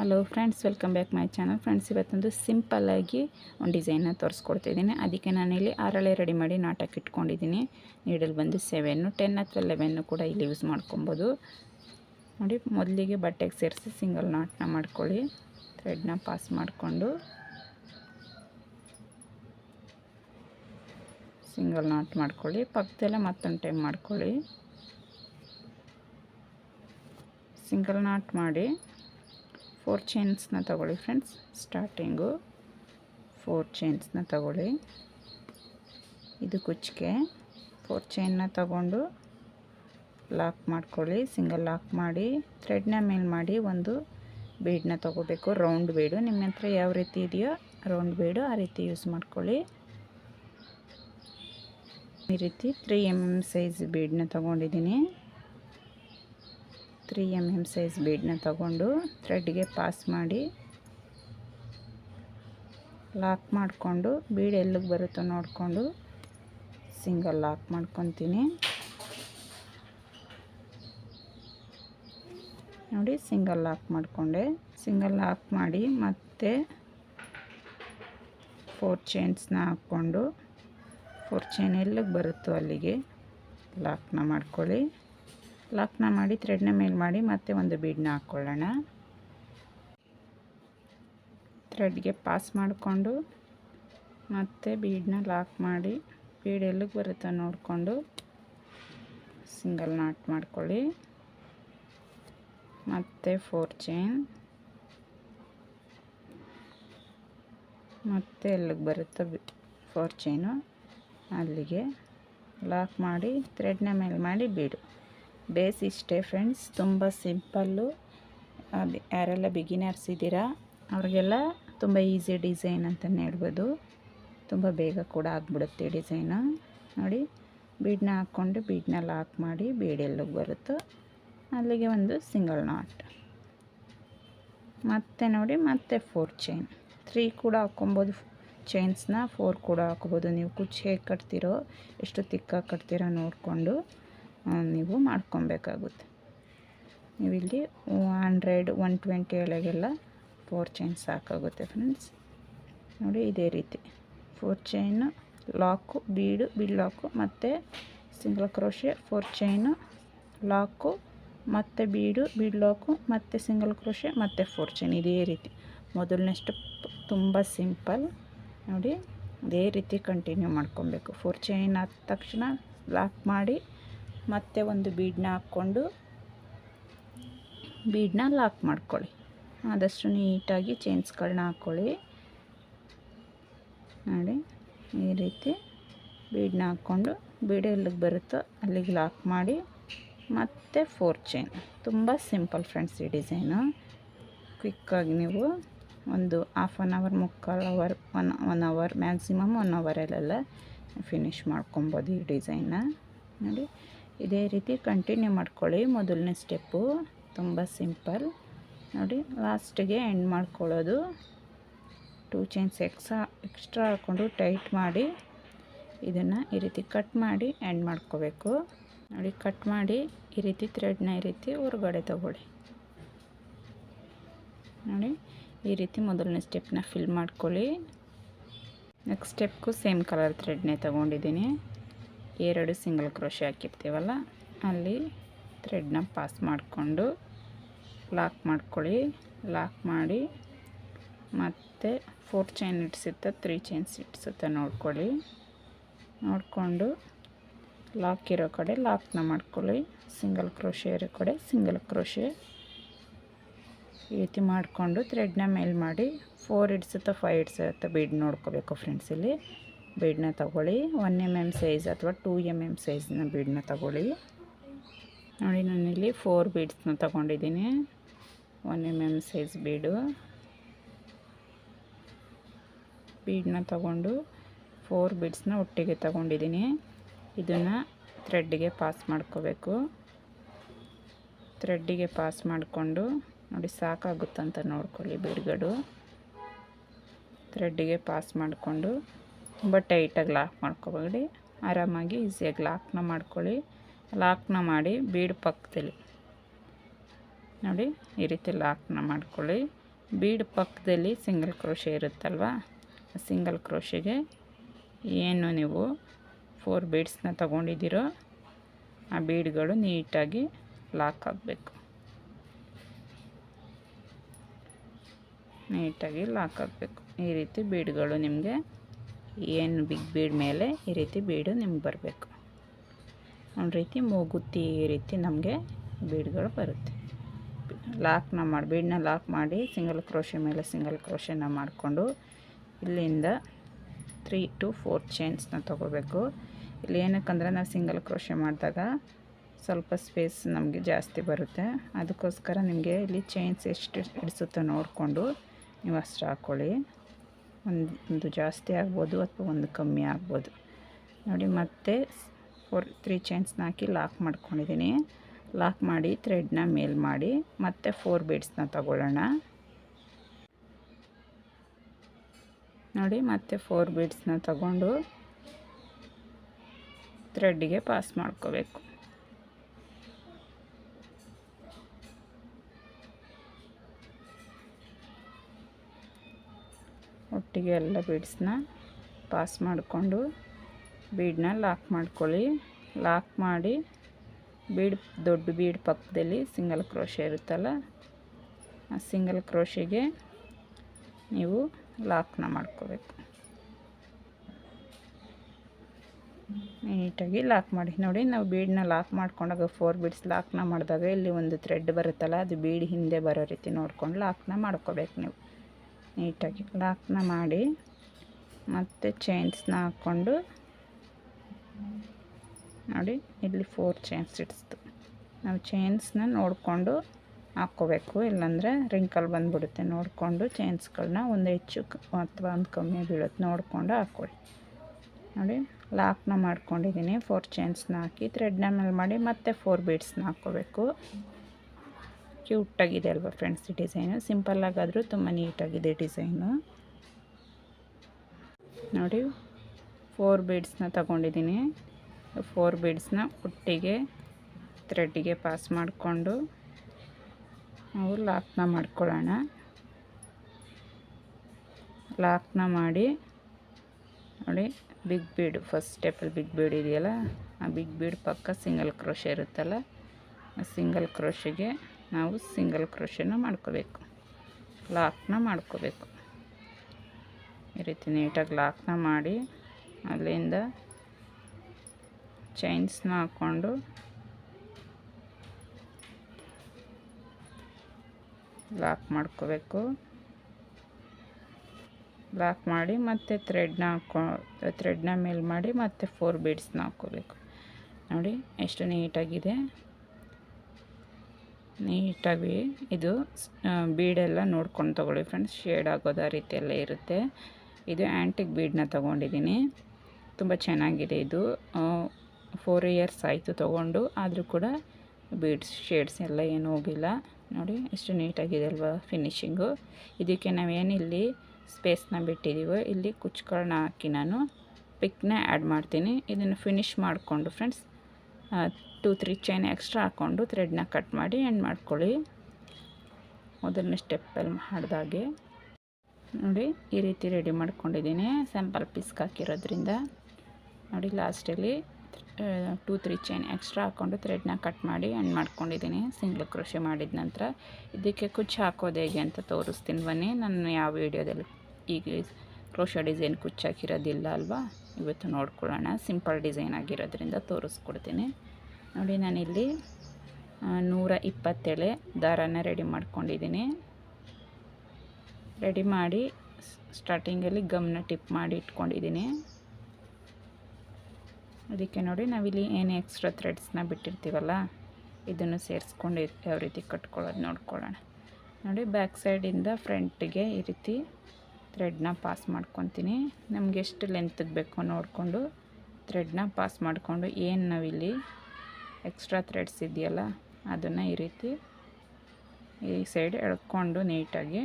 Hello friends welcome back my channel friends ಇವತ್ತೊಂದು ಸಿಂಪಲ್ಲಾಗಿ ಒಂದು ಡಿಸೈನ್ನ ತೋರಿಸ್ಕೊಡ್ತಿದ್ದೀನಿ ಅದಕ್ಕೆ ನಾನಿಲ್ಲಿ ಆರಳೆ ರೆಡಿ ಮಾಡಿ ನಾಟಕ್ಕೆ ಇಟ್ಕೊಂಡಿದ್ದೀನಿ. ನೀಡಲ್ ಬಂದು ಸೆವೆನ್ನು ಟೆನ್ ಅಥವಾ ಲೆವೆನ್ನು ಕೂಡ ಇಲ್ಲಿ ಯೂಸ್ ಮಾಡ್ಕೊಬೋದು. ನೋಡಿ, ಮೊದಲಿಗೆ ಬಟ್ಟೆಗೆ ಸೇರಿಸಿ ಸಿಂಗಲ್ ನಾಟ್ನ ಮಾಡ್ಕೊಳ್ಳಿ. ಥ್ರೆಡ್ನ ಪಾಸ್ ಮಾಡಿಕೊಂಡು. ಸಿಂಗಲ್ ನಾಟ್ ಮಾಡ್ಕೊಳ್ಳಿ. ಪಕ್ಕದಲ್ಲೇ ಮತ್ತೊಂದು ಟೈಮ್ ಮಾಡ್ಕೊಳ್ಳಿ. ಸಿಂಗಲ್ ನಾಟ್ ಮಾಡಿ. ಫೋರ್ ಚೈನ್ಸ್ನ ತಗೊಳ್ಳಿ ಫ್ರೆಂಡ್ಸ್ ಸ್ಟಾರ್ಟಿಂಗು ಫೋರ್ ಚೈನ್ಸ್ನ ತಗೊಳ್ಳಿ. ಇದು ಕುಚ್ಚಿಗೆ ಫೋರ್ ಚೈನ್ನ ತಗೊಂಡು ಲಾಕ್ ಮಾಡ್ಕೊಳ್ಳಿ. ಸಿಂಗಲ್ ಲಾಕ್ ಮಾಡಿ ಥ್ರೆಡ್ನ ಮೇಲೆ ಮಾಡಿ ಒಂದು ಬೀಡನ್ನ ತಗೋಬೇಕು. ರೌಂಡ್ ಬೀಡು ನಿಮ್ಮ ಹತ್ರ ಯಾವ ರೀತಿ ಇದೆಯೋ ರೌಂಡ್ ಬೀಡು ಆ ರೀತಿ ಯೂಸ್ ಮಾಡ್ಕೊಳ್ಳಿ. ಈ ರೀತಿ ತ್ರೀ ಎಂ ಎಂ ಸೈಜ್ ಬೀಡನ್ನ ತೊಗೊಂಡಿದ್ದೀನಿ. ತ್ರೀ ಎಂ ಎಂ ಸೈಜ್ ಬೀಡನ್ನ ತಗೊಂಡು ಥ್ರೆಡ್ಗೆ ಪಾಸ್ ಮಾಡಿ ಲಾಕ್ ಮಾಡಿಕೊಂಡು ಬೀಡ್ ಎಲ್ಲಿಗೆ ಬರುತ್ತೋ ನೋಡಿಕೊಂಡು ಸಿಂಗಲ್ ಲಾಕ್ ಮಾಡ್ಕೊತೀನಿ. ನೋಡಿ, ಸಿಂಗಲ್ ಲಾಕ್ ಮಾಡಿಕೊಂಡೆ. ಸಿಂಗಲ್ ಲಾಕ್ ಮಾಡಿ ಮತ್ತೆ ಫೋರ್ ಚೈನ್ಸ್ನ ಹಾಕ್ಕೊಂಡು, ಫೋರ್ ಚೈನ್ ಎಲ್ಲಿಗೆ ಬರುತ್ತೋ ಅಲ್ಲಿಗೆ ಲಾಕ್ನ ಮಾಡ್ಕೊಳ್ಳಿ. ಲಾಕ್ನ ಮಾಡಿ ಥ್ರೆಡ್ನ ಮೇಲೆ ಮಾಡಿ ಮತ್ತೆ ಒಂದು ಬೀಡನ್ನ ಹಾಕ್ಕೊಳ್ಳೋಣ ಥ್ರೆಡ್ಗೆ ಪಾಸ್ ಮಾಡಿಕೊಂಡು ಮತ್ತೆ ಬೀಡನ್ನ ಲಾಕ್ ಮಾಡಿ ಬೀಡ್ ಎಲ್ಲಿಗೆ ಬರುತ್ತೋ ನೋಡಿಕೊಂಡು ಸಿಂಗಲ್ ನಾಟ್ ಮಾಡ್ಕೊಳ್ಳಿ. ಮತ್ತು ಫೋರ್ ಚೈನ್ ಮತ್ತೆ ಎಲ್ಲಿಗೆ ಬರುತ್ತೋ ಫೋರ್ ಚೈನು ಅಲ್ಲಿಗೆ ಲಾಕ್ ಮಾಡಿ ಥ್ರೆಡ್ನ ಮೇಲೆ ಮಾಡಿ ಬೀಡು ಬೇಸ್ ಇಷ್ಟೇ ಫ್ರೆಂಡ್ಸ್, ತುಂಬ ಸಿಂಪಲ್ಲು. ಯಾರೆಲ್ಲ ಬಿಗಿನರ್ಸ್ ಇದ್ದೀರಾ, ಅವ್ರಿಗೆಲ್ಲ ತುಂಬ ಈಸಿ ಡಿಸೈನ್ ಅಂತಲೇ ಹೇಳ್ಬೋದು. ತುಂಬ ಬೇಗ ಕೂಡ ಆಗಿಬಿಡುತ್ತೆ ಡಿಸೈನು ನೋಡಿ ಬೀಡನ್ನ ಹಾಕ್ಕೊಂಡು ಬೀಡನ್ನ ಲಾಕ್ ಮಾಡಿ ಬೀಡ್ ಎಲ್ಲಿಗೆ ಬರುತ್ತೋ ಅಲ್ಲಿಗೆ ಒಂದು ಸಿಂಗಲ್ ನಾಟ್ ಮತ್ತೆ ನೋಡಿ, ಮತ್ತೆ ಫೋರ್ ಚೈನ್ ತ್ರೀ ಕೂಡ ಹಾಕ್ಕೊಬೋದು. ಚೈನ್ಸ್ನ ಫೋರ್ ಕೂಡ ಹಾಕ್ಬೋದು ನೀವು ಕುಚ್ಚು ಹೇಗೆ ಕಟ್ತೀರೋ, ಎಷ್ಟು ತಿಕ್ಕಾಗಿ ಕಟ್ತೀರೋ ನೋಡಿಕೊಂಡು. ನೀವು ಮಾಡ್ಕೊಬೇಕಾಗುತ್ತೆ. ನೀವಿಲ್ಲಿ ಹಂಡ್ರೆಡ್, ಒನ್ ಟ್ವೆಂಟಿ ಒಳಗೆಲ್ಲ ಫೋರ್ ಚೈನ್ ಸಾಕಾಗುತ್ತೆ ಫ್ರೆಂಡ್ಸ್. ನೋಡಿ, ಇದೇ ರೀತಿ. ಫೋರ್ ಚೈನು, ಲಾಕು, ಬೀಡು ಬೀಡ್ ಲಾಕು ಮತ್ತು single crochet four chain, lock ಮತ್ತು ಬೀಡು ಬೀಡ್ ಲಾಕು ಮತ್ತು ಸಿಂಗಲ್ ಕ್ರೋಶೆ ಮತ್ತು ಫೋರ್ ಚೈನ್. ಇದೇ ರೀತಿ. ಮೊದಲನೇ ಸ್ಟೆಪ್ ತುಂಬ ಸಿಂಪಲ್. ನೋಡಿ, ಇದೇ ರೀತಿ ಕಂಟಿನ್ಯೂ ಮಾಡ್ಕೊಬೇಕು. ಫೋರ್ ಚೈನ್ ಆದ ತಕ್ಷಣ ಲಾಕ್ ಮಾಡಿ ಮತ್ತೆ ಒಂದು ಬೀಡನ್ನ ಹಾಕ್ಕೊಂಡು ಬೀಡನ್ನ ಲಾಕ್ ಮಾಡ್ಕೊಳ್ಳಿ. ಆದಷ್ಟು ನೀಟಾಗಿ ಚೈನ್ಸ್ಗಳನ್ನ ಹಾಕ್ಕೊಳ್ಳಿ ನೋಡಿ, ಈ ರೀತಿ ಬೀಡನ್ನ ಹಾಕ್ಕೊಂಡು ಬೀಡ ಎಲ್ಲಿಗೆ ಬರುತ್ತೋ ಅಲ್ಲಿಗೆ ಲಾಕ್ ಮಾಡಿ ಮತ್ತೆ ಫೋರ್ ಚೈನ್. ತುಂಬ ಸಿಂಪಲ್ ಫ್ರೆಂಡ್ಸ್ ಈ ಡಿಸೈನು. ಕ್ವಿಕ್ಕಾಗಿ ನೀವು ಒಂದು ಹಾಫ್ ಆನ್ ಅವರ್, ಮುಕ್ಕಾಲು hour, one one hour, maximum one ಅವರಲ್ಲೆಲ್ಲ finish ಮಾಡ್ಕೊಬೋದು ಈ ಡಿಸೈನ್ನ. ನೋಡಿ ಇದೇ ರೀತಿ ಕಂಟಿನ್ಯೂ ಮಾಡ್ಕೊಳ್ಳಿ. ಮೊದಲನೇ ಸ್ಟೆಪ್ಪು ತುಂಬ ಸಿಂಪಲ್ ನೋಡಿ ಲಾಸ್ಟಿಗೆ ಎಂಡ್ ಮಾಡ್ಕೊಳ್ಳೋದು. ಟೂ ಚೈನ್ಸ್ ಎಕ್ಸ್ಟ್ರಾ ಎಕ್ಸ್ಟ್ರಾ ಹಾಕ್ಕೊಂಡು ಟೈಟ್ ಮಾಡಿ ಇದನ್ನು ಈ ರೀತಿ ಕಟ್ ಮಾಡಿ ಎಂಡ್ ಮಾಡ್ಕೋಬೇಕು. ನೋಡಿ ಕಟ್ ಮಾಡಿ ಈ ರೀತಿ ಥ್ರೆಡ್ನ ಈ ರೀತಿ ಹೊರಗಡೆ ತಗೊಳ್ಳಿ. ನೋಡಿ, ಈ ರೀತಿ ಮೊದಲನೇ ಸ್ಟೆಪ್ನ ಫಿಲ್ ಮಾಡ್ಕೊಳ್ಳಿ. ನೆಕ್ಸ್ಟ್ ಸ್ಟೆಪ್ಗೂ ಸೇಮ್ ಕಲರ್ ಥ್ರೆಡ್ನೇ ತೊಗೊಂಡಿದ್ದೀನಿ. ಎರಡು ಸಿಂಗಲ್ ಕ್ರೋಶೆ ಹಾಕಿರ್ತೀವಲ್ಲ, ಅಲ್ಲಿ ಥ್ರೆಡ್ನ ಪಾಸ್ ಮಾಡಿಕೊಂಡು ಲಾಕ್ ಮಾಡ್ಕೊಳ್ಳಿ. ಲಾಕ್ ಮಾಡಿ ಮತ್ತು ಫೋರ್ ಚೈನ್ ಇಡ್ಸುತ್ತೆ ತ್ರೀ ಚೈನ್ಸ್ ಇಡ್ಸುತ್ತೆ ನೋಡ್ಕೊಳ್ಳಿ. ನೋಡಿಕೊಂಡು ಲಾಕ್ ಇರೋ ಕಡೆ ಲಾಕ್ನ ಮಾಡ್ಕೊಳ್ಳಿ. ಸಿಂಗಲ್ ಕ್ರೋಶೆ ಇರೋ ಕಡೆ ಸಿಂಗಲ್ ಕ್ರೋಶೆ ಈ ರೀತಿ ಮಾಡಿಕೊಂಡು ಥ್ರೆಡ್ನ ಮೇಲೆ ಮಾಡಿ ಫೋರ್ ಇಡ್ಸುತ್ತಾ ಫೈವ್ ಇಡ್ಸುತ್ತಾ ಬೀಡ್ ನೋಡ್ಕೋಬೇಕು ಫ್ರೆಂಡ್ಸ್ ಇಲ್ಲಿ. ಬೀಡನ್ನ ತಗೊಳ್ಳಿ. ಒನ್ ಎಂ ಎಂ ಸೈಜ್ ಅಥವಾ ಟೂ ಎಂ ಎಂ ಸೈಜ್ನ ಬೀಡನ್ನ ತಗೊಳ್ಳಿ. ನೋಡಿ ನಾನಿಲ್ಲಿ ಫೋರ್ ಬೀಡ್ಸ್ನ ತಗೊಂಡಿದ್ದೀನಿ. One M M size bead. ಬೀಡನ್ನ ತಗೊಂಡು ಫೋರ್ ಬೀಡ್ಸ್ನ ಒಟ್ಟಿಗೆ ತಗೊಂಡಿದ್ದೀನಿ. ಇದನ್ನು ಥ್ರೆಡ್ಡಿಗೆ ಪಾಸ್ ಮಾಡ್ಕೋಬೇಕು. ಥ್ರೆಡ್ಡಿಗೆ ಪಾಸ್ ಮಾಡಿಕೊಂಡು, ನೋಡಿ ಸಾಕಾಗುತ್ತಂತ ನೋಡ್ಕೊಳ್ಳಿ ಬೀಡ್ಗಡು ಥ್ರೆಡ್ಡಿಗೆ ಪಾಸ್ ಮಾಡಿಕೊಂಡು ತುಂಬ ಟೈಟಾಗಿ ಲಾಕ್ ಮಾಡ್ಕೊಬೇಡಿ. ಆರಾಮಾಗಿ ಈಸಿಯಾಗಿ ಲಾಕ್ನ ಮಾಡ್ಕೊಳ್ಳಿ. ಲಾಕ್ನ ಮಾಡಿ ಬೀಡ್ ಪಕ್ಕದಲ್ಲಿ ನೋಡಿ ಈ ರೀತಿ ಲಾಕ್ನ ಮಾಡ್ಕೊಳ್ಳಿ. ಬೀಡ್ ಪಕ್ಕದಲ್ಲಿ ಸಿಂಗಲ್ ಕ್ರೋಶೆ ಇರುತ್ತಲ್ವ? ಸಿಂಗಲ್ ಕ್ರೋಶೆಗೆ ಏನು ನೀವು ಫೋರ್ ಬೀಡ್ಸ್ನ ತಗೊಂಡಿದ್ದೀರೋ ಆ ಬೀಡ್ಗಳು ನೀಟಾಗಿ ಲಾಕ್ ಆಗಬೇಕು. ನೀಟಾಗಿ ಲಾಕ್ ಆಗಬೇಕು. ಈ ರೀತಿ ಬೀಡ್ಗಳು ನಿಮಗೆ ಏನು ಬಿಗ್ ಬೀಡ್ ಮೇಲೆ ಈ ರೀತಿ ಬೀಡು ನಿಮ್ಗೆ ಬರಬೇಕು. ಒಂದು ರೀತಿ ಮೂಗುತ್ತಿ ಈ ರೀತಿ ನಮಗೆ ಬೀಡ್ಗಳು ಬರುತ್ತೆ. ಲಾಕ್ನ ಮಾಡಿ ಬೀಡನ್ನ ಲಾಕ್ ಮಾಡಿ ಸಿಂಗಲ್ ಕ್ರೋಶೆ ಮೇಲೆ ಸಿಂಗಲ್ ಕ್ರೋಶೆನ ಮಾಡಿಕೊಂಡು ಇಲ್ಲಿಂದ ತ್ರೀ ಟು ಫೋರ್ ಚೈನ್ಸ್ನ ತೊಗೋಬೇಕು. ಇಲ್ಲಿ ಏನಕ್ಕಂದ್ರೆ ನಾವು ಸಿಂಗಲ್ ಕ್ರೋಶೆ ಮಾಡಿದಾಗ ಸ್ವಲ್ಪ ಸ್ಪೇಸ್ ನಮಗೆ ಜಾಸ್ತಿ ಬರುತ್ತೆ. ಅದಕ್ಕೋಸ್ಕರ ನಿಮಗೆ ಇಲ್ಲಿ ಚೈನ್ಸ್ ಎಷ್ಟು ಹಿಡಿಸುತ್ತೋ ನೋಡಿಕೊಂಡು ನೀವು ಅಷ್ಟು ಹಾಕ್ಕೊಳ್ಳಿ ಒಂದು ಒಂದು ಜಾಸ್ತಿ ಆಗ್ಬೋದು ಅಥವಾ ಒಂದು ಕಮ್ಮಿ ಆಗ್ಬೋದು. ನೋಡಿ ಮತ್ತೆ ಫೋರ್, ತ್ರೀ ಚೈನ್ಸ್ನ ಹಾಕಿ ಲಾಕ್ ಮಾಡ್ಕೊಂಡಿದ್ದೀನಿ. ಲಾಕ್ ಮಾಡಿ ಥ್ರೆಡ್ನ ಮೇಲ್ ಮಾಡಿ ಮತ್ತೆ ಫೋರ್ ಬೀಡ್ಸ್ನ ತಗೊಳ್ಳೋಣ. ನೋಡಿ ಮತ್ತೆ ಫೋರ್ ಬೀಡ್ಸ್ನ ತಗೊಂಡು ಥ್ರೆಡ್ಡಿಗೆ ಪಾಸ್ ಮಾಡ್ಕೋಬೇಕು. ಒಟ್ಟಿಗೆ ಎಲ್ಲ ಬೀಡ್ಸ್ನ ಪಾಸ್ ಮಾಡಿಕೊಂಡು ಬೀಡನ್ನ ಲಾಕ್ ಮಾಡ್ಕೊಳ್ಳಿ. ಲಾಕ್ ಮಾಡಿ ಬೀಡ್, ದೊಡ್ಡ ಬೀಡ್ ಪಕ್ಕದಲ್ಲಿ ಸಿಂಗಲ್ ಕ್ರೋಶೆ ಇರುತ್ತಲ್ಲ, ಆ ಸಿಂಗಲ್ ಕ್ರೋಶೆಗೆ ನೀವು ಲಾಕ್ನ ಮಾಡ್ಕೋಬೇಕು. ನೀಟಾಗಿ ಲಾಕ್ ಮಾಡಿ. ನೋಡಿ, ನಾವು ಬೀಡನ್ನ ಲಾಕ್ ಮಾಡ್ಕೊಂಡಾಗ ಫೋರ್ ಬೀಡ್ಸ್ ಲಾಕ್ನ ಮಾಡಿದಾಗ ಇಲ್ಲಿ ಒಂದು ಥ್ರೆಡ್ ಬರುತ್ತಲ್ಲ, ಅದು ಬೀಡ್ ಹಿಂದೆ ಬರೋ ರೀತಿ ನೋಡ್ಕೊಂಡು ಲಾಕ್ನ ಮಾಡ್ಕೋಬೇಕು ನೀವು. ನೀಟಾಗಿ ಲಾಕ್ನ ಮಾಡಿ ಮತ್ತು ಚೈನ್ಸ್ನ ಹಾಕ್ಕೊಂಡು ನೋಡಿ, ಇಲ್ಲಿ ಫೋರ್ ಚೈನ್ಸ್ ಇಡಿಸ್ತು ನಾವು ಚೈನ್ಸ್ನ ನೋಡಿಕೊಂಡು ಹಾಕ್ಕೋಬೇಕು. ಇಲ್ಲಾಂದರೆ ರಿಂಕಲ್ ಬಂದುಬಿಡುತ್ತೆ. ನೋಡಿಕೊಂಡು ಚೈನ್ಸ್ಗಳನ್ನ ಒಂದು ಹೆಚ್ಚು ಅಥವಾ ಒಂದು ಕಮ್ಮಿ ಬೀಳುತ್ತೆ. ನೋಡಿಕೊಂಡು ಹಾಕ್ಕೊಳ್ಳಿ. ನೋಡಿ ಲಾಕ್ನ ಮಾಡ್ಕೊಂಡಿದ್ದೀನಿ. ಫೋರ್ ಚೈನ್ಸ್ನ ಹಾಕಿ ಥ್ರೆಡ್ನ ಮೇಲೆ ಮಾಡಿ ಮತ್ತೆ ಫೋರ್ ಬೀಡ್ಸ್ನ ಹಾಕ್ಕೋಬೇಕು. ಕ್ಯೂಟಾಗಿದೆ ಅಲ್ವಾ ಫ್ರೆಂಡ್ಸ್ ಈ ಡಿಸೈನು. ಸಿಂಪಲ್ಲಾಗಾದರೂ ತುಂಬ ನೀಟಾಗಿದೆ ಡಿಸೈನು. ನೋಡಿ ಫೋರ್ ಬೀಡ್ಸ್ನ ತಗೊಂಡಿದ್ದೀನಿ. ಫೋರ್ ಬೀಡ್ಸ್ನ ಒಟ್ಟಿಗೆ ಥ್ರೆಡ್ಡಿಗೆ ಪಾಸ್ ಮಾಡಿಕೊಂಡು ನಾವು ಲಾಕ್ನ ಮಾಡ್ಕೊಳ್ಳೋಣ. ಲಾಕ್ನ ಮಾಡಿ, ನೋಡಿ ಬಿಗ್ ಬೀಡು ಫಸ್ಟ್ ಸ್ಟೆಪಲ್ಲಿ ಬಿಗ್ ಬೀಡ್ ಇದೆಯಲ್ಲ, ಆ ಬಿಗ್ ಬೀಡ್ ಪಕ್ಕ ಸಿಂಗಲ್ ಕ್ರೋಶೆ ಇರುತ್ತಲ್ಲ, ಆ ಸಿಂಗಲ್ ಕ್ರೋಶೆಗೆ ನಾವು ಸಿಂಗಲ್ ಕ್ರೋಶೆನ ಮಾಡ್ಕೋಬೇಕು. ಲಾಕ್ನ ಮಾಡ್ಕೋಬೇಕು. ಈ ರೀತಿ ನೀಟಾಗಿ ಲಾಕ್ನ ಮಾಡಿ ಅಲ್ಲಿಂದ ಚೈನ್ಸ್ನ ಹಾಕ್ಕೊಂಡು ಲಾಕ್ ಮಾಡ್ಕೋಬೇಕು. ಲಾಕ್ ಮಾಡಿ ಮತ್ತೆ ಥ್ರೆಡ್ನ ಹಾಕೊ, ಥ್ರೆಡ್ನ ಮೇಲ್ ಮಾಡಿ ಮತ್ತೆ ಫೋರ್ ಬೀಡ್ಸ್ನ ಹಾಕ್ಕೋಬೇಕು. ನೋಡಿ ಎಷ್ಟು ನೀಟಾಗಿದೆ. ನೀಟಾಗಿ ಇದು ಬೀಡೆಲ್ಲ ನೋಡ್ಕೊಂಡು ತೊಗೊಳ್ಳಿ ಫ್ರೆಂಡ್ಸ್ ಶೇಡ್ ಆಗೋದು ಆ ರೀತಿಯೆಲ್ಲ ಇರುತ್ತೆ. ಇದು ಆ್ಯಂಟಿಕ್ ಬೀಡನ್ನ ತೊಗೊಂಡಿದ್ದೀನಿ. ತುಂಬ ಚೆನ್ನಾಗಿದೆ ಇದು. ಫೋರ್ ಇಯರ್ಸ್ ಆಯಿತು ತೊಗೊಂಡು. ಆದರೂ ಕೂಡ ಬೀಡ್ಸ್ ಶೇಡ್ಸ್ ಎಲ್ಲ ಏನೂ ಹೋಗಿಲ್ಲ. ನೋಡಿ, ಎಷ್ಟು ನೀಟಾಗಿದೆ ಅಲ್ವಾ ಫಿನಿಶಿಂಗು ಇದಕ್ಕೆ ನಾವೇನಿಲ್ಲಿ ಸ್ಪೇಸ್ನ ಬಿಟ್ಟಿದ್ದೀವೋ ಇಲ್ಲಿ ಕುಚ್ಚುಗಳನ್ನ ಹಾಕಿ ನಾನು ಪಿಕ್ನ ಆ್ಯಡ್ ಮಾಡ್ತೀನಿ. ಇದನ್ನು ಫಿನಿಶ್ ಮಾಡಿಕೊಂಡು friends two three chain extra ಹಾಕ್ಕೊಂಡು ಥ್ರೆಡ್ನ ಕಟ್ ಮಾಡಿ ಎಂಡ್ ಮಾಡ್ಕೊಳ್ಳಿ. ಮೊದಲನೇ ಸ್ಟೆಪ್ಪಲ್ಲಿ ಮಾಡಿದಾಗೆ. ನೋಡಿ, ಈ ರೀತಿ ರೆಡಿ ಮಾಡ್ಕೊಂಡಿದ್ದೀನಿ. ಸ್ಯಾಂಪಲ್ ಪೀಸ್ ಹಾಕಿರೋದ್ರಿಂದ. ನೋಡಿ, ಲಾಸ್ಟಲ್ಲಿ ಟೂ ತ್ರೀ ಚೈನ್ ಎಕ್ಸ್ಟ್ರಾ ಹಾಕ್ಕೊಂಡು ಥ್ರೆಡ್ನ ಕಟ್ ಮಾಡಿ ಎಂಡ್ ಮಾಡ್ಕೊಂಡಿದ್ದೀನಿ. ಸಿಂಗಲ್ ಕೃಷಿ ಮಾಡಿದ ನಂತರ. ಇದಕ್ಕೆ ಕುಚ್ಚು ಹಾಕೋದು ಹೇಗೆ ಅಂತ ತೋರಿಸ್ತೀನಿ ಬನ್ನಿ. ನಾನು ಯಾವ ವೀಡಿಯೋದಲ್ಲಿ ಈಗ ಕ್ರೋಶ ಡಿಸೈನ್ ಕುಚ್ಚಾಕಿರೋದಿಲ್ಲ ಅಲ್ವಾ? ಇವತ್ತು ನೋಡ್ಕೊಳ್ಳೋಣ. ಸಿಂಪಲ್ ಡಿಸೈನ್ ಆಗಿರೋದ್ರಿಂದ ತೋರಿಸ್ಕೊಡ್ತೀನಿ. ನೋಡಿ, ನಾನಿಲ್ಲಿ ನೂರ ಇಪ್ಪತ್ತೇಳೆ ದಾರನ ರೆಡಿ ಮಾಡ್ಕೊಂಡಿದ್ದೀನಿ. ರೆಡಿ ಮಾಡಿ ಸ್ಟಾರ್ಟಿಂಗಲ್ಲಿ ಗಮ್ನ ಟಿಪ್ ಮಾಡಿ ಇಟ್ಕೊಂಡಿದ್ದೀನಿ. ಅದಕ್ಕೆ ನೋಡಿ, ನಾವಿಲ್ಲಿ ಏನು ಎಕ್ಸ್ಟ್ರಾ ಥ್ರೆಡ್ಸ್ನ ಬಿಟ್ಟಿರ್ತೀವಲ್ಲ, ಇದನ್ನು ಸೇರಿಸ್ಕೊಂಡು ಯಾವ ರೀತಿ ಕಟ್ಕೊಳ್ಳೋದು ನೋಡ್ಕೊಳ್ಳೋಣ. ನೋಡಿ, ಬ್ಯಾಕ್ ಸೈಡಿಂದ ಫ್ರಂಟಿಗೆ ಈ ರೀತಿ ಥ್ರೆಡ್ನ ಪಾಸ್ ಮಾಡ್ಕೊತೀನಿ. ನಮಗೆ ಎಷ್ಟು ಲೆಂತ್ಗೆ ಬೇಕೋ ನೋಡಿಕೊಂಡು ಥ್ರೆಡ್ನ ಪಾಸ್ ಮಾಡಿಕೊಂಡು ಏನು ನಾವಿಲ್ಲಿ ಎಕ್ಸ್ಟ್ರಾ ಥ್ರೆಡ್ಸ್ ಇದೆಯಲ್ಲ ಅದನ್ನು ಈ ರೀತಿ ಈ ಸೈಡ್ ಎಳ್ಕೊಂಡು ನೀಟಾಗಿ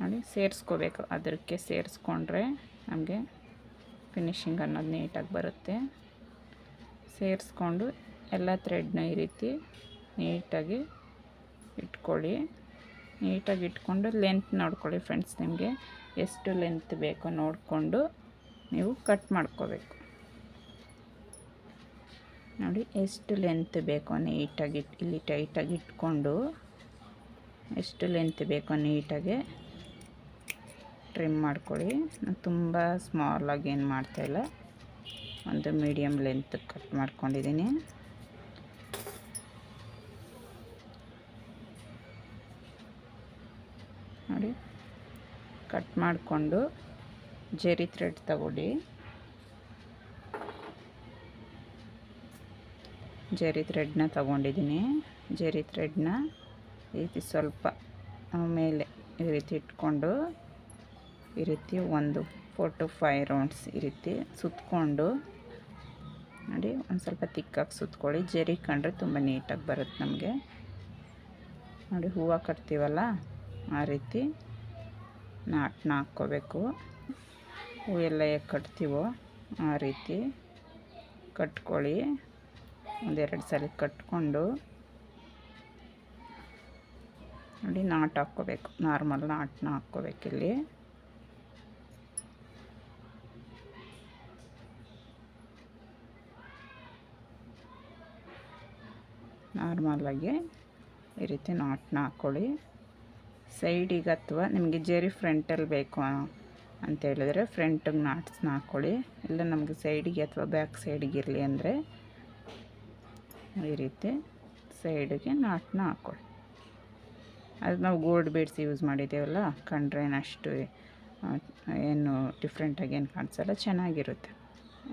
ನೋಡಿ ಸೇರಿಸ್ಕೋಬೇಕು. ಅದಕ್ಕೆ ಸೇರಿಸ್ಕೊಂಡ್ರೆ ನಮಗೆ ಫಿನಿಶಿಂಗ್ ಅನ್ನೋದು ನೀಟಾಗಿ ಬರುತ್ತೆ. ಸೇರಿಸ್ಕೊಂಡು ಎಲ್ಲ ಥ್ರೆಡ್ನ ಈ ರೀತಿ ನೀಟಾಗಿ ಇಟ್ಕೊಳ್ಳಿ. ನೀಟಾಗಿ ಇಟ್ಕೊಂಡು ಲೆಂತ್ ನೋಡ್ಕೊಳ್ಳಿ ಫ್ರೆಂಡ್ಸ್ ನಿಮಗೆ ಎಷ್ಟು ಲೆಂತ್ ಬೇಕೋ ನೋಡಿಕೊಂಡು ನೀವು ಕಟ್ ಮಾಡ್ಕೋಬೇಕು. ನೋಡಿ ಎಷ್ಟು ಲೆಂತ್ ಬೇಕೋ ನೀಟಾಗಿ ಇಲ್ಲಿ ಟೈಟಾಗಿ ಇಟ್ಕೊಂಡು ಎಷ್ಟು ಲೆಂತ್ ಬೇಕೋ ನೀಟಾಗಿ ಟ್ರಿಮ್ ಮಾಡ್ಕೊಳ್ಳಿ. ನಾನು ತುಂಬ ಸ್ಮಾಲಾಗಿ ಏನು ಮಾಡ್ತಾಯಿಲ್ಲ ಒಂದು ಮೀಡಿಯಮ್ ಲೆಂತ್ ಕಟ್ ಮಾಡ್ಕೊಂಡಿದ್ದೀನಿ. ನೋಡಿ ಕಟ್ ಮಾಡಿಕೊಂಡು ಜೆರಿ ಥ್ರೆಡ್ ತಗೊಳ್ಳಿ. ಜೆರಿ ಥ್ರೆಡ್ನ ತಗೊಂಡಿದ್ದೀನಿ. ಜರಿ ಥ್ರೆಡ್ನ ಈ ರೀತಿ ಸ್ವಲ್ಪ ಮೇಲೆ ಈ ರೀತಿ ಇಟ್ಕೊಂಡು ಈ ರೀತಿ ಒಂದು ಫೋರ್ ಟು ಫೈವ್ ರೌಂಡ್ಸ್ ಈ ರೀತಿ ಸುತ್ತಕೊಂಡು ನೋಡಿ, ಒಂದು ಸ್ವಲ್ಪ ತಿಕ್ಕಾಗಿ ಸುತ್ಕೊಳ್ಳಿ. ಜರಿ ಕಂಡ್ರೆ ತುಂಬ ನೀಟಾಗಿ ಬರುತ್ತೆ ನಮಗೆ. ನೋಡಿ, ಹೂವು ಕಟ್ತೀವಲ್ಲ, ಆ ರೀತಿ ನಾಟನ್ನ ಹಾಕ್ಕೋಬೇಕು. ಹೂವೆಲ್ಲ ಹೇಗೆ ಕಟ್ತೀವೋ ಆ ರೀತಿ ಕಟ್ಕೊಳ್ಳಿ. ಒಂದೆರಡು ಸಲ ಕಟ್ಕೊಂಡು ನೋಡಿ ನಾಟ್ ಹಾಕ್ಕೋಬೇಕು. ನಾರ್ಮಲ್ ನಾಟನ್ನ ಹಾಕ್ಕೋಬೇಕಿಲ್ಲಿ ನಾರ್ಮಲಾಗಿ ಈ ರೀತಿ ನಾಟನ್ನ ಹಾಕ್ಕೊಳ್ಳಿ. ಸೈಡಿಗೆ ಅಥವಾ ನಿಮಗೆ ಜರಿ ಫ್ರಂಟಲ್ಲಿ ಬೇಕು ಅಂತ ಹೇಳಿದ್ರೆ ಫ್ರಂಟಿಗೆ ನಾಟ್ಸ್ನ ಹಾಕ್ಕೊಳ್ಳಿ. ಇಲ್ಲ ನಮಗೆ ಸೈಡಿಗೆ ಅಥವಾ ಬ್ಯಾಕ್ ಸೈಡಿಗೆ ಇರಲಿ ಅಂದರೆ ಈ ರೀತಿ ಸೈಡಿಗೆ ನಾಟನ್ನ ಹಾಕ್ಕೊಳ್ಳಿ. ಅದು ನಾವು ಗೋಲ್ಡ್ ಬೀಡ್ಸ್ ಯೂಸ್ ಮಾಡಿದ್ದೇವಲ್ಲ ಕಂಡ್ರೇನಷ್ಟು ಏನು ಡಿಫ್ರೆಂಟಾಗಿ ಏನು ಕಾಣಿಸಲ್ಲ, ಚೆನ್ನಾಗಿರುತ್ತೆ.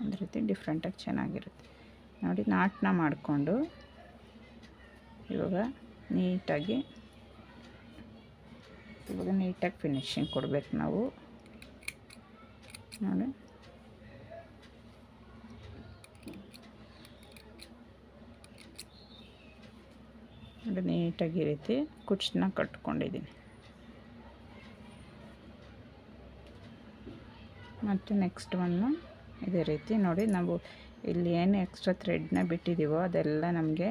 ಒಂದು ರೀತಿ ಡಿಫ್ರೆಂಟಾಗಿ ಚೆನ್ನಾಗಿರುತ್ತೆ. ನೋಡಿ, ನಾಟ್ನ ಮಾಡಿಕೊಂಡು ಇವಾಗ ನೀಟಾಗಿ ಇವಾಗ ನೀಟಾಗಿ ಫಿನಿಶಿಂಗ್ ಕೊಡಬೇಕು ನಾವು. ನೋಡಿ ನೋಡಿ ನೀಟಾಗಿ ರೀತಿ ಕುಚ್ಚನ್ನ ಕಟ್ಕೊಂಡಿದ್ದೀನಿ. ಮತ್ತು ನೆಕ್ಸ್ಟ್ ಒನ್ನು ಇದೇ ರೀತಿ ನೋಡಿ ನಾವು ಇಲ್ಲಿ ಏನು ಎಕ್ಸ್ಟ್ರಾ ಥ್ರೆಡ್ನ ಬಿಟ್ಟಿದ್ದೀವೋ ಅದೆಲ್ಲ ನಮಗೆ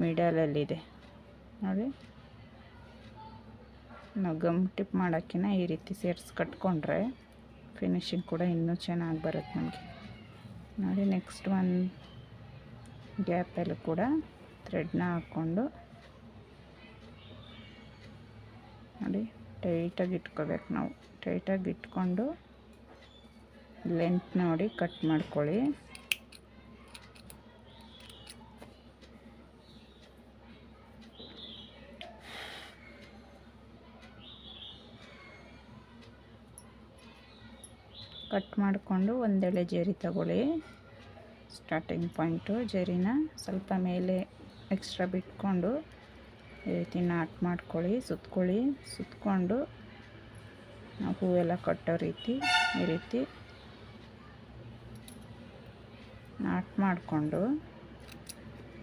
ಮಿಡಲಲ್ಲಿದೆ ನೋಡಿ. ನಾವು ಗಮ್ ಟಿಪ್ ಮಾಡೋಕ್ಕಿಂತ ಈ ರೀತಿ ಸೇರಿಸಿ ಕಟ್ಕೊಂಡ್ರೆ ಫಿನಿಶಿಂಗ್ ಕೂಡ ಇನ್ನೂ ಚೆನ್ನಾಗಿ ಬರುತ್ತೆ ನಮಗೆ. ನೋಡಿ ನೆಕ್ಸ್ಟ್ ಒಂದು ಗ್ಯಾಪಲ್ಲಿ ಕೂಡ ಥ್ರೆಡ್ನ ಹಾಕ್ಕೊಂಡು ನೋಡಿ ಟೈಟಾಗಿ ಇಟ್ಕೋಬೇಕು ನಾವು. ಟೈಟಾಗಿ ಇಟ್ಕೊಂಡು ಲೆಂತ್ ನೋಡಿ ಕಟ್ ಮಾಡ್ಕೊಳ್ಳಿ. ಕಟ್ ಮಾಡಿಕೊಂಡು ಒಂದೆಳೆ ಜರಿ ತಗೊಳ್ಳಿ. ಸ್ಟಾರ್ಟಿಂಗ್ ಪಾಯಿಂಟು ಜರಿನ ಸ್ವಲ್ಪ ಮೇಲೆ ಎಕ್ಸ್ಟ್ರಾ ಬಿಟ್ಕೊಂಡು ಈ ರೀತಿ ನಾಟ್ ಮಾಡ್ಕೊಳ್ಳಿ, ಸುತ್ಕೊಳ್ಳಿ. ಸುತ್ಕೊಂಡು ನಾವು ಹೂವೆಲ್ಲ ಕಟ್ಟೋ ರೀತಿ, ಈ ರೀತಿ ನಾಟ್ ಮಾಡಿಕೊಂಡು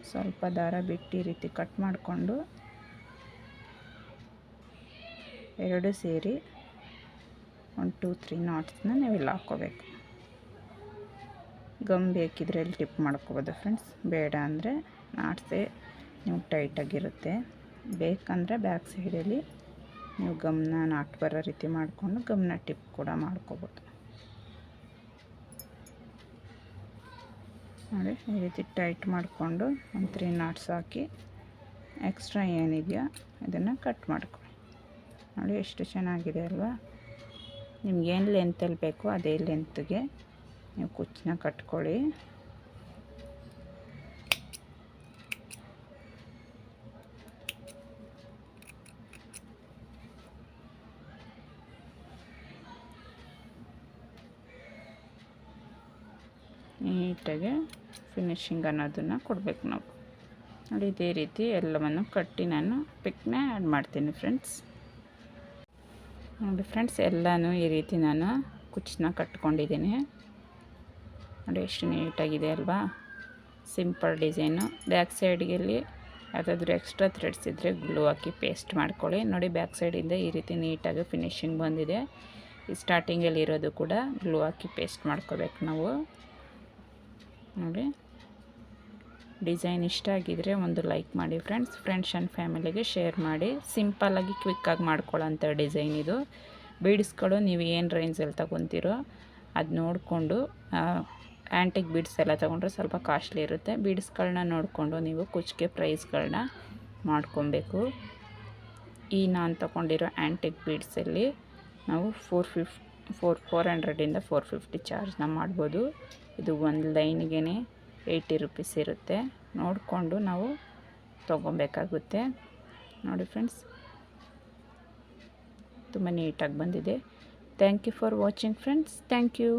ಸ್ವಲ್ಪ ದಾರ ಬಿಟ್ಟು ಈ ರೀತಿ ಕಟ್ ಮಾಡಿಕೊಂಡು ಎರಡು ಸೇರಿ ಒನ್ ಟೂ, ತ್ರೀ ನಾಟ್ಸ್ನ ನೀವು ಹಾಕ್ಕೋಬೇಕು. ಗಮ್ ಬೇಕಿದ್ರೆ ಇಲ್ಲಿ ಟಿಪ್ ಮಾಡ್ಕೋಬೋದು ಫ್ರೆಂಡ್ಸ್. ಬೇಡ ಅಂದರೆ ನಾಟ್ಸೇ ನೀವು ಟೈಟಾಗಿರುತ್ತೆ. ಬೇಕಂದರೆ ಬ್ಯಾಕ್ ಸೈಡಲ್ಲಿ ನೀವು ಗಮ್ನ ನಾಟ್ ಬರೋ ರೀತಿ ಮಾಡಿಕೊಂಡು ಗಮನ ಟಿಪ್ ಕೂಡ ಮಾಡ್ಕೋಬೋದು. ನೋಡಿ, ಈ ರೀತಿ ಟೈಟ್ ಮಾಡಿಕೊಂಡು ಒಂದು ತ್ರೀ ನಾಟ್ಸ್ ಹಾಕಿ ಎಕ್ಸ್ಟ್ರಾ ಏನಿದೆಯೋ ಅದನ್ನು ಕಟ್ ಮಾಡ್ಕೊಳ್ಳಿ. ನೋಡಿ, ಎಷ್ಟು ಚೆನ್ನಾಗಿದೆ ಅಲ್ವಾ? ನಿಮ್ಗೇನು ಲೆಂತಲ್ಲಿ ಬೇಕೋ ಅದೇ ಲೆಂತ್ಗೆ ನೀವು ಕುಚ್ಚನ್ನ ಕಟ್ಕೊಳ್ಳಿ. ನೀಟಾಗಿ ಫಿನಿಶಿಂಗ್ ಅನ್ನೋದನ್ನು ಕೊಡಬೇಕು ನಾವು. ನೋಡಿ, ಇದೇ ರೀತಿ ಎಲ್ಲವನ್ನು ಕಟ್ಟಿ ನಾನು ಪಿಕ್ನ ಆ್ಯಡ್ ಮಾಡ್ತೀನಿ ಫ್ರೆಂಡ್ಸ್ ನೋಡಿ ಫ್ರೆಂಡ್ಸ್ ಎಲ್ಲನೂ ಈ ರೀತಿ ನಾನು ಕುಚ್ಚನ್ನ ಕಟ್ಕೊಂಡಿದ್ದೀನಿ. ನೋಡಿ, ಎಷ್ಟು ನೀಟಾಗಿದೆ ಅಲ್ವಾ? ಸಿಂಪಲ್ ಡಿಸೈನು ಬ್ಯಾಕ್ ಸೈಡ್ಗೆಲ್ಲಿ ಯಾವುದಾದ್ರೂ ಎಕ್ಸ್ಟ್ರಾ ಥ್ರೆಡ್ಸ್ ಇದ್ದರೆ ಗ್ಲೂ ಹಾಕಿ ಪೇಸ್ಟ್ ಮಾಡ್ಕೊಳ್ಳಿ. ನೋಡಿ ಬ್ಯಾಕ್ ಸೈಡಿಂದ ಈ ರೀತಿ ನೀಟಾಗಿ ಫಿನಿಶಿಂಗ್ ಬಂದಿದೆ. ಸ್ಟಾರ್ಟಿಂಗಲ್ಲಿ ಇರೋದು ಕೂಡ ಗ್ಲೂ ಹಾಕಿ ಪೇಸ್ಟ್ ಮಾಡ್ಕೋಬೇಕು ನಾವು. ನೋಡಿ. ಡಿಸೈನ್ ಇಷ್ಟ ಆಗಿದ್ರೆ ಒಂದು ಲೈಕ್ ಮಾಡಿ ಫ್ರೆಂಡ್ಸ್. ಫ್ರೆಂಡ್ಸ್ ಆ್ಯಂಡ್ ಫ್ಯಾಮಿಲಿಗೆ ಶೇರ್ ಮಾಡಿ. ಸಿಂಪಲ್ಲಾಗಿ ಕ್ವಿಕ್ಕಾಗಿ ಮಾಡ್ಕೊಳ್ಳೋಂಥ ಡಿಸೈನ್ ಇದು. ಬೀಡ್ಸ್ಗಳು ನೀವು ಏನು ರೇಂಜಲ್ಲಿ ತಗೊತೀರೋ ಅದು ನೋಡಿಕೊಂಡು ಆ್ಯಂಟಿಕ್ ಬೀಡ್ಸ್ ಎಲ್ಲ ತೊಗೊಂಡ್ರೆ ಸ್ವಲ್ಪ ಕಾಸ್ಟ್ಲಿ ಇರುತ್ತೆ. ಬೀಡ್ಸ್ಗಳನ್ನ ನೋಡಿಕೊಂಡು ನೀವು ಕುಚ್ಚಿಗೆ ಪ್ರೈಸ್ಗಳನ್ನ ಮಾಡ್ಕೊಬೇಕು. ಈ ನಾನು ತೊಗೊಂಡಿರೋ ಆ್ಯಂಟಿಕ್ ಬೀಡ್ಸಲ್ಲಿ ನಾವು ಫೋರ್ ಫಿಫ್ ಫೋರ್ ಫೋರ್ ಹಂಡ್ರೆಡಿಂದ ಫೋರ್ ಫಿಫ್ಟಿ ಚಾರ್ಜ್ನ ಮಾಡ್ಬೋದು. ಇದು ಒಂದು ಲೈನ್ಗೆ ಏಯ್ಟಿ ರುಪೀಸ್ ಇರುತ್ತೆ. ನೋಡಿಕೊಂಡು ನಾವು ತೊಗೊಬೇಕಾಗುತ್ತೆ. ನೋಡಿ ಫ್ರೆಂಡ್ಸ್, ತುಂಬ ನೀಟಾಗಿ ಬಂದಿದೆ. Thank you for watching friends thank you